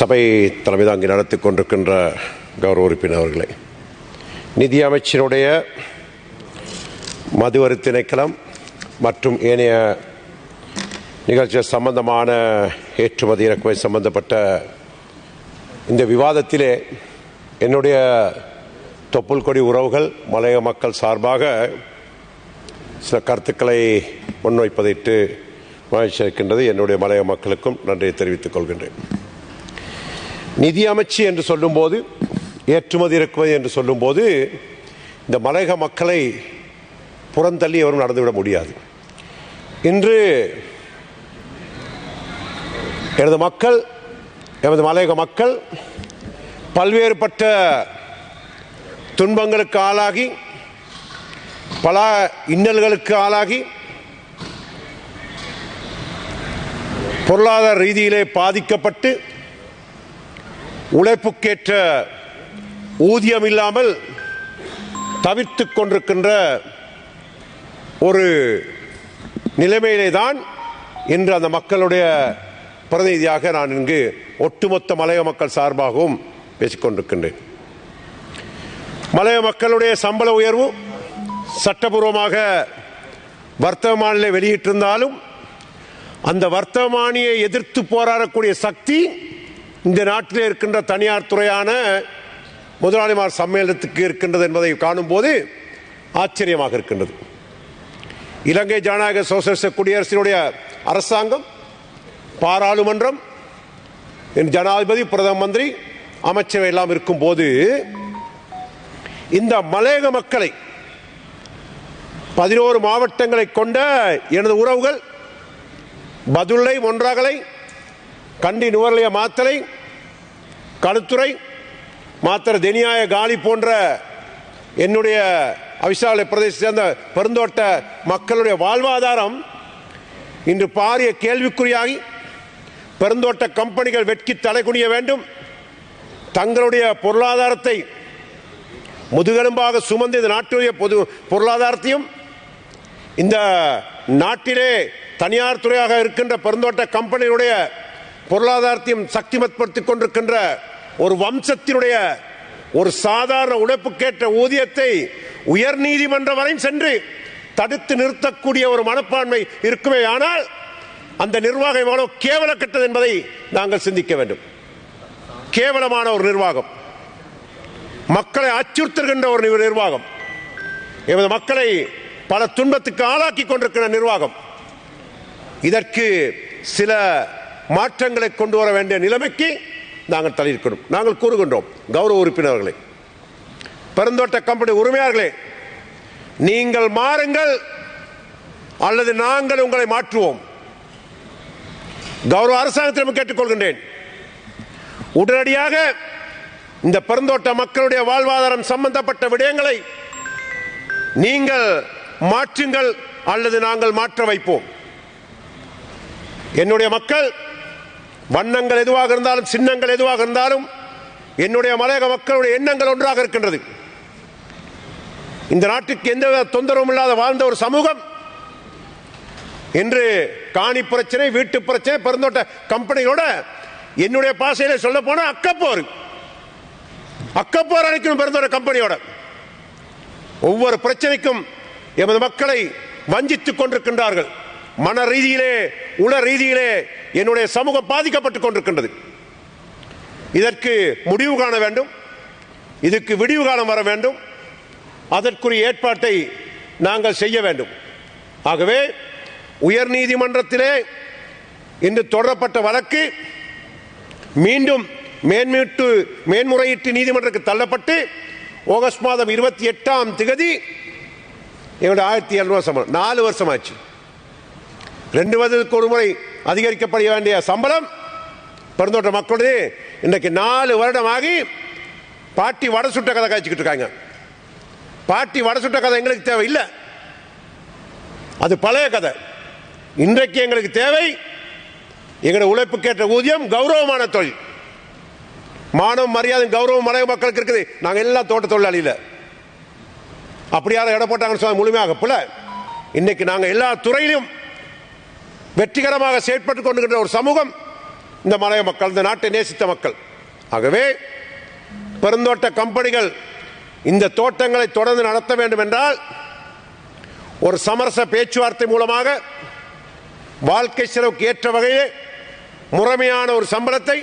சபை தலைமை தாங்கி நடத்தி கொண்டிருக்கின்ற கௌரவ உறுப்பினர் அவர்களே. நிதி அமைச்சருடைய மதுவரி திணைக்களம் மற்றும் ஏனைய நிகழ்ச்சிகள் சம்பந்தமான ஏற்றுமதி இறக்குமதி சம்பந்தப்பட்ட இந்த விவாதத்திலே என்னுடைய தொப்புள் கொடி உறவுகள் மலைய மக்கள் சார்பாக சில கருத்துக்களை முன்வைப்பதிட்டு மகிழ்ச்சி இருக்கின்றது என்னுடைய மலைய மக்களுக்கும் நன்றியை தெரிவித்துக் கொள்கின்றேன். நிதியமைச்சு என்று சொல்லும்போது ஏற்றுமதி இறக்குமதி என்று சொல்லும்போது இந்த மலையக மக்களை புறந்தள்ளி எவரும் நடந்துவிட முடியாது. இன்று எனது மக்கள் எமது மலையக மக்கள் பல்வேறுபட்ட துன்பங்களுக்கு ஆளாகி பல இன்னல்களுக்கு ஆளாகி பொருளாதார ரீதியிலே பாதிக்கப்பட்டு உழைப்புக்கேற்ற ஊதியம் இல்லாமல் தவிர்த்து கொண்டிருக்கின்ற ஒரு நிலைமையிலே தான் இன்று அந்த மக்களுடைய பிரதிநிதியாக நான் இங்கு ஒட்டுமொத்த மலைய மக்கள் சார்பாகவும் பேசிக்கொண்டிருக்கின்றேன் மலைய மக்களுடைய சம்பள உயர்வு சட்டபூர்வமாக வர்த்தமானிலே வெளியிட்டிருந்தாலும் அந்த வர்த்தமானியை எதிர்த்து போராடக்கூடிய சக்தி இந்த நாட்டிலே இருக்கின்ற தனியார் துறையான முதலாளிமார் சம்மேளனத்துக்கு இருக்கின்றது என்பதை காணும்போது ஆச்சரியமாக இருக்கின்றது. இலங்கை ஜனநாயக சோசியலிச குடியரசினுடைய அரசாங்கம் பாராளுமன்றம் ஜனாதிபதி பிரதம மந்திரி அமைச்சரவை எல்லாம் இருக்கும் போது இந்த மலையக மக்களை பதினோரு மாவட்டங்களை கொண்ட எனது உறவுகள் பதுளை ஒன்றாகலை கண்டி நுவரலைய மாத்தலை களுத்துறை மாத்திர தெனியாய காலி போன்ற என்னுடைய அவிசாலை பிரதேச சேர்ந்த பெருந்தோட்ட மக்களுடைய வாழ்வாதாரம் இன்று பாரிய கேள்விக்குறியாகி பெருந்தோட்ட கம்பெனிகள் வெட்கி தலைகுனிய வேண்டும். தங்களுடைய பொருளாதாரத்தை முதுகெலும்பாக சுமந்து இந்த நாட்டுடைய பொது பொருளாதாரத்தையும் இந்த நாட்டிலே தனியார் துறையாக இருக்கின்ற பெருந்தோட்ட கம்பெனியுடைய பொருளாதாரத்தையும் சக்திமத்படுத்திக் கொண்டிருக்கின்ற ஒரு வம்சத்தினுடைய ஒரு சாதாரண உழைப்புக்கேற்ற ஊதியத்தை உயர் நீதிமன்றம் வரை சென்று தடுத்து நிறுத்தக்கூடிய ஒரு மனப்பான்மை இருக்குமே ஆனால் அந்த நிர்வாகம் எவ்வளவு கேவலக்கட்டது என்பதை நாங்கள் சிந்திக்க வேண்டும். கேவலமான ஒரு நிர்வாகம். மக்களை அச்சுறுத்துகின்ற ஒரு நிர்வாகம். எமது மக்களை பல துன்பத்துக்கு ஆளாக்கி கொண்டிருக்கிற நிர்வாகம். இதற்கு சில மாற்றங்களை கொண்டு வர வேண்டிய நிலைமைக்கு நாங்கள் தலையிருக்கிறோம் நாங்கள் கூறுகின்றோம் கௌரவ உறுப்பினர்களே பெருந்தோட்ட கம்பெனி உரிமையாளர்களே நீங்கள் மாறுங்கள் அல்லது நாங்கள் உங்களை மாற்றுவோம். கௌரவ அரசாங்கத்திடம் கேட்டுக்கொள்கின்றேன் உடனடியாக இந்த பெருந்தோட்ட மக்களுடைய வாழ்வாதாரம் சம்பந்தப்பட்ட விடயங்களை நீங்கள் மாற்றுங்கள் அல்லது நாங்கள் மாற்ற வைப்போம். என்னுடைய மக்கள் வண்ணங்கள் எதுவாக இருந்தாலும் சின்னங்கள் எதுவாக இருந்தாலும் என்னுடைய மலையக மக்களுடைய எண்ணங்கள் ஒன்றாக இருக்கின்றது. இந்த நாட்டுக்கு எந்த தொந்தரவும் இல்லாத வாழ்ந்த ஒரு சமூகம். இன்று காணி பிரச்சனை வீட்டு பிரச்சனை பெருந்தோட்ட கம்பெனிகளோட என்னுடைய பாசையில சொல்ல போனா அக்கப்போர். அக்கப்போர் அழைக்கணும் பெருந்தோட்ட கம்பெனியோட. ஒவ்வொரு பிரச்சனைக்கும் எமது மக்களை வஞ்சித்துக் கொண்டிருக்கின்றார்கள். மன ரீதியிலே உள ரீதியிலே என்னுடைய சமூகம் பாதிக்கப்பட்டுக் கொண்டிருக்கின்றது. இதற்கு முடிவு காண வேண்டும். இதுக்கு விடிவு காலம் வர வேண்டும். அதற்குரிய ஏற்பாட்டை நாங்கள் செய்ய வேண்டும். ஆகவே உயர் நீதிமன்றத்திலே இன்று தொடரப்பட்ட வழக்கு மீண்டும் மேன்மீட்டு மேன்முறையீட்டு நீதிமன்றத்துக்கு தள்ளப்பட்டு ஆகஸ்ட் மாதம் இருபத்தி எட்டாம் திகதி எங்களுடைய ஆயிரத்தி எழுநூறு சம்பளம் நாலு வருஷம் ஆச்சு ரெண்டு வருடத்துக்கு ஒரு முறை அதிகரிக்கப்பட வேண்டிய சம்பளம் பெருந்தோட்ட மக்களுடைய இன்றைக்கு நாலு வருடமாகி பாட்டி வடை சுட்ட கதை காய்ச்சிக்கிட்டு இருக்காங்க. பாட்டி வடை சுட்ட கதை எங்களுக்கு தேவை இல்லை. அது பழைய கதை. இன்றைக்கு எங்களுக்கு தேவை எங்களுடைய உழைப்புக்கேற்ற ஊதியம் கௌரவமான தொழில். மானவம் மரியாதை கௌரவம் மலை மக்களுக்கு இருக்குது. நாங்கள் எல்லாம் தோட்ட தொழிலாளியில். அப்படி யாரும் இடம் போட்டாங்கன்னு சொன்னால் முழுமையாக போல. இன்னைக்கு நாங்கள் எல்லா துறையிலும் வெற்றிகரமாக செயற்பட்டுக் கொண்டிருக்கிற ஒரு சமூகம் இந்த மலைய மக்கள் இந்த நாட்டை நேசித்த மக்கள். ஆகவே பெருந்தோட்ட கம்பெனிகள் இந்த தோட்டங்களை தொடர்ந்து நடத்த வேண்டும் என்றால் ஒரு சமரச பேச்சுவார்த்தை மூலமாக வாழ்க்கை செலவுக்கு ஏற்ற வகையே முறைமையான ஒரு சம்பளத்தை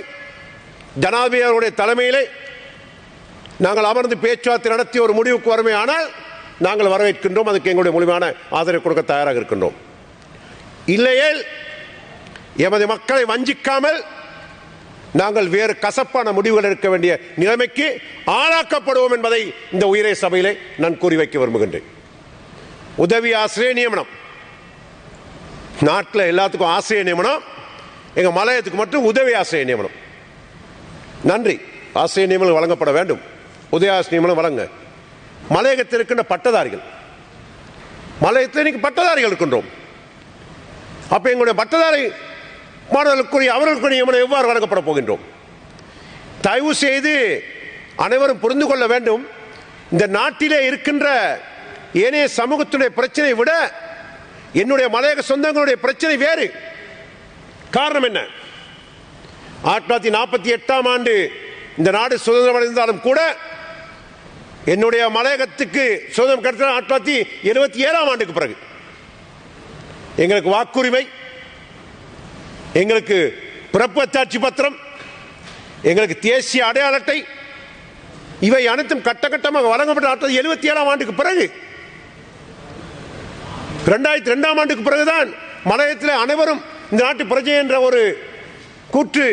ஜனாதிபதி அவருடைய தலைமையிலே நாங்கள் அமர்ந்து பேச்சுவார்த்தை நடத்தி ஒரு முடிவுக்கு வருமே நாங்கள் வரவேற்கின்றோம். அதுக்கு எங்களுடைய முழுமையான ஆதரவு கொடுக்க தயாராக இருக்கின்றோம். இல்லையேல் எமது மக்களை வஞ்சிக்காமல் நாங்கள் வேறு கசப்பான முடிவுகள் எடுக்க வேண்டிய நிலைமைக்கு ஆளாக்கப்படுவோம் என்பதை இந்த உயிரை சபையிலே நான் கூறி வைக்க விரும்புகின்றேன். உதவி ஆசிரியர் நியமனம். நாட்டில் எல்லாத்துக்கும் ஆசிரியர் நியமனம். எங்கள் மலையத்துக்கு மட்டும் உதவி ஆசிரியர் நியமனம். நன்றி. ஆசிரியர் நியமனம் வழங்கப்பட வேண்டும். உதவி ஆசிரியர் நியமனம் வழங்க. மலையகத்தில் இருக்கின்ற பட்டதாரிகள். மலையத்தில் இன்னைக்கு பட்டதாரிகள் இருக்கின்றோம். அப்போ எங்களுடைய பட்டதாரி மாணவர்களுக்குரிய அவர்களுக்குரிய நியமனம் எவ்வாறு வழங்கப்பட போகின்றோம்? தயவு செய்து அனைவரும் புரிந்து கொள்ள வேண்டும் இந்த நாட்டிலே இருக்கின்ற ஏனைய சமூகத்துடைய பிரச்சனை விட என்னுடைய மலையக சொந்தங்களுடைய பிரச்சனை வேறு. காரணம் என்ன? ஆயிரத்தி தொள்ளாயிரத்தி நாற்பத்தி எட்டாம் ஆண்டு இந்த நாடு சுதந்திரம் அடைந்தாலும் கூட என்னுடைய மலையகத்துக்கு சுதந்திரம் கிடைத்த ஆயிரத்தி தொள்ளாயிரத்தி எழுபத்தி ஏழாம் ஆண்டுக்கு பிறகு. எங்களுக்கு வாக்குரிமை எங்களுக்கு பிறப்பு அத்தாட்சி பத்திரம் எங்களுக்கு தேசிய அடையாள அட்டை இவை அனைத்தும் கட்டகட்டமாக வழங்கப்பட்ட ஆற்றல் எழுபத்தி ஏழாம் ஆண்டுக்கு பிறகு. ரெண்டாயிரத்தி ரெண்டாம் ஆண்டுக்கு பிறகுதான் மலையத்தில் அனைவரும் இந்த நாட்டு பிரஜை என்ற ஒரு கூற்று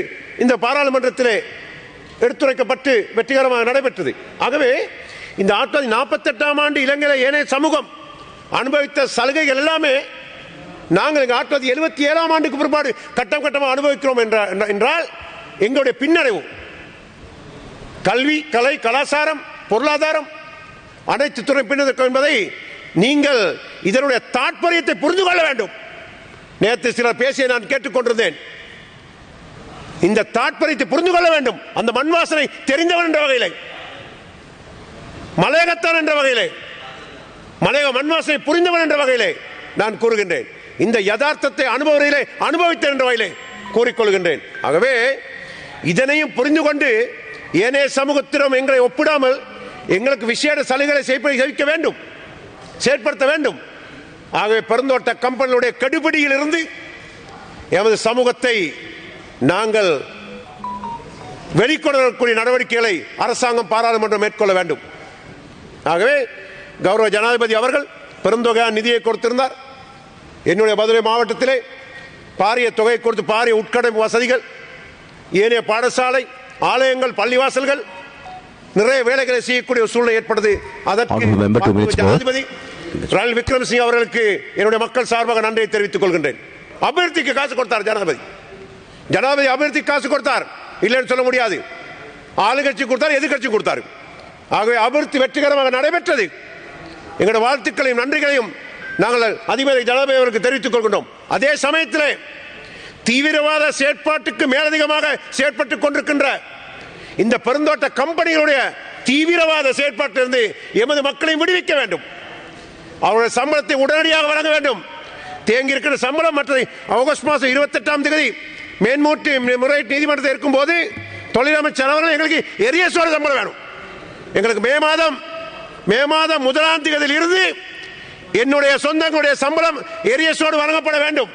இந்த பாராளுமன்றத்தில் எடுத்துரைக்கப்பட்டு வெற்றிகரமாக நடைபெற்றது. ஆகவே இந்த ஆயிரத்தி நாற்பத்தெட்டாம் ஆண்டு இலங்கையில் ஏனைய சமூகம் அனுபவித்த சலுகைகள் எல்லாமே நாங்கள் எங்கள் ஆயிரத்தி தொள்ளாயிரத்தி எழுபத்தி ஏழாம் ஆண்டுக்கு பிற்பாடு கட்டம் கட்டமாக அனுபவிக்கிறோம் என்ற- என்ற- என்றால் எங்களுடைய பின்னடைவு கல்வி கலை கலாச்சாரம் பொருளாதாரம் அனைத்து துறை பின்னதற்கும் என்பதை நீங்கள் இதனுடைய தாற்பயத்தை புரிந்து கொள்ள வேண்டும். நேற்று சிலர் பேசிய நான் கேட்டுக்கொண்டிருந்தேன். இந்த தாற்பயத்தை புரிந்து கொள்ள வேண்டும். அந்த மண் வாசனை தெரிந்தவன் என்ற வகையிலே மலையகத்தான் என்ற வகையிலே மலையக மண் வாசனை புரிந்தவன் என்ற வகையிலே நான் கூறுகின்றேன். இந்த யதார்த்தத்தை அனுபவத்திலே அனுபவித்தேன் என்ற வகையிலே கூறிக்கொள்கின்றேன். ஆகவே இதனையும் புரிந்து கொண்டு ஏனைய சமூகத்திடம் எங்களை ஒப்பிடாமல் எங்களுக்கு விசேட சலுகைகளை செய்ய செய்விக்க வேண்டும் செயற்படுத்த வேண்டும். ஆகவே பெருந்தோட்ட கம்பெனியுடைய கெடுபிடியில் இருந்து எமது சமூகத்தை நாங்கள் வெளிக்கொணரக்கூடிய நடவடிக்கைகளை அரசாங்கம் பாராளுமன்றம் மேற்கொள்ள வேண்டும். ஆகவே கௌரவ ஜனாதிபதி அவர்கள் பெருந்தொகையான நிதியை கொடுத்திருந்தார். என்னுடைய மதுரை மாவட்டத்திலே பாரிய தொகை கொடுத்து பாரிய உட்கட்டமைப்பு வசதிகள் ஏனைய பாடசாலை ஆலயங்கள் பள்ளிவாசல்கள் நிறைய வேலைகளை செய்யக்கூடிய சூழ்நிலை ஏற்படுது அதற்கு. ஜனாதிபதி ரணில் விக்ரமசிங் அவர்களுக்கு என்னுடைய மக்கள் சார்பாக நன்றியை தெரிவித்துக் கொள்கின்றேன். அபிவிருத்திக்கு காசு கொடுத்தார் ஜனாதிபதி. ஜனாதிபதி அபிவிருத்திக்கு காசு கொடுத்தார். இல்லைன்னு சொல்ல முடியாது. ஆளுங்கட்சி கொடுத்தார் எதிர்கட்சி கொடுத்தார். ஆகவே அபிவிருத்தி வெற்றிகரமாக நடைபெற்றது. எங்களுடைய வாழ்த்துக்களையும் நன்றிகளையும் நாங்கள் அதிபதி ஜனாதிபதி அவருக்கு தெரிவித்துக் கொள்கின்றோம். அதே சமயத்தில் தீவிரவாத செயற்பாட்டுக்கு மேலதிகமாக செயற்பட்டுக் கொண்டிருக்கின்ற இந்த பெருந்தோட்ட கம்பெனிகளுடைய தீவிரவாத செயற்பாட்டிலிருந்து எமது மக்களை விடுவிக்க வேண்டும். அவருடைய சம்பளத்தை உடனடியாக வழங்க வேண்டும். தேங்கி இருக்கிற சம்பளம் மற்ற ஆகஸ்ட் மாதம் இருபத்தெட்டாம் தேதி மேன்மூட்டி முறையீட்டு நீதிமன்றத்தில் இருக்கும்போது தொழிலமைச்சர் அவர்கள் எங்களுக்கு எரிய சோழ சம்பளம் வேணும். எங்களுக்கு மே மாதம் மே மாதம் முதலாம் தேதியில் இருந்து என்னுடைய சொந்தங்களுடைய சம்பளம் எரியசோடு வழங்கப்பட வேண்டும்.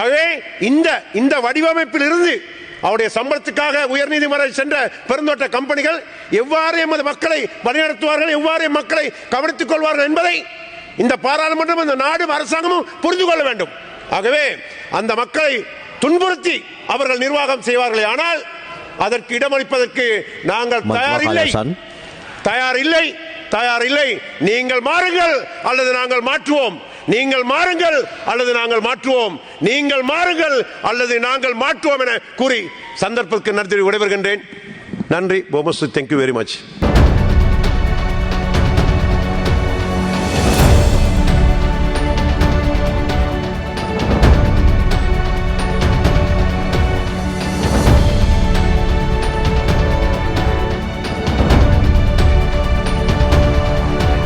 ஆகவே இந்த இந்த வடிவமைப்பில் இருந்து அவருடைய சம்பளத்துக்காக உயர்நீதிமன்றம் சென்ற பெருந்தோட்ட கம்பெனிகள் எவ்வாறு எமது மக்களை வழிநடத்துவார்கள் எவ்வாறு மக்களை கவனித்துக் கொள்வார்கள் என்பதை இந்த பாராளுமன்றம் இந்த நாடு அரசாங்கமும் புரிந்து கொள்ள வேண்டும். ஆகவே அந்த மக்களை துன்புறுத்தி அவர்கள் நிர்வாகம் செய்வார்களே ஆனால் அதற்கு இடமளிப்பதற்கு நாங்கள் தயார் இல்லை Madhya தயார் இல்லை நீங்கள் மாறுங்கள் அல்லது நாங்கள் மாற்றுவோம். நீங்கள் மாறுங்கள் அல்லது நாங்கள் மாற்றுவோம். நீங்கள் மாறுங்கள் அல்லது நாங்கள் மாற்றுவோம் என கூறி சந்தர்ப்பத்துக்கு நன்றி விடைபெறுகின்றேன். நன்றி போமசு தேங்க்யூ வெரி மச்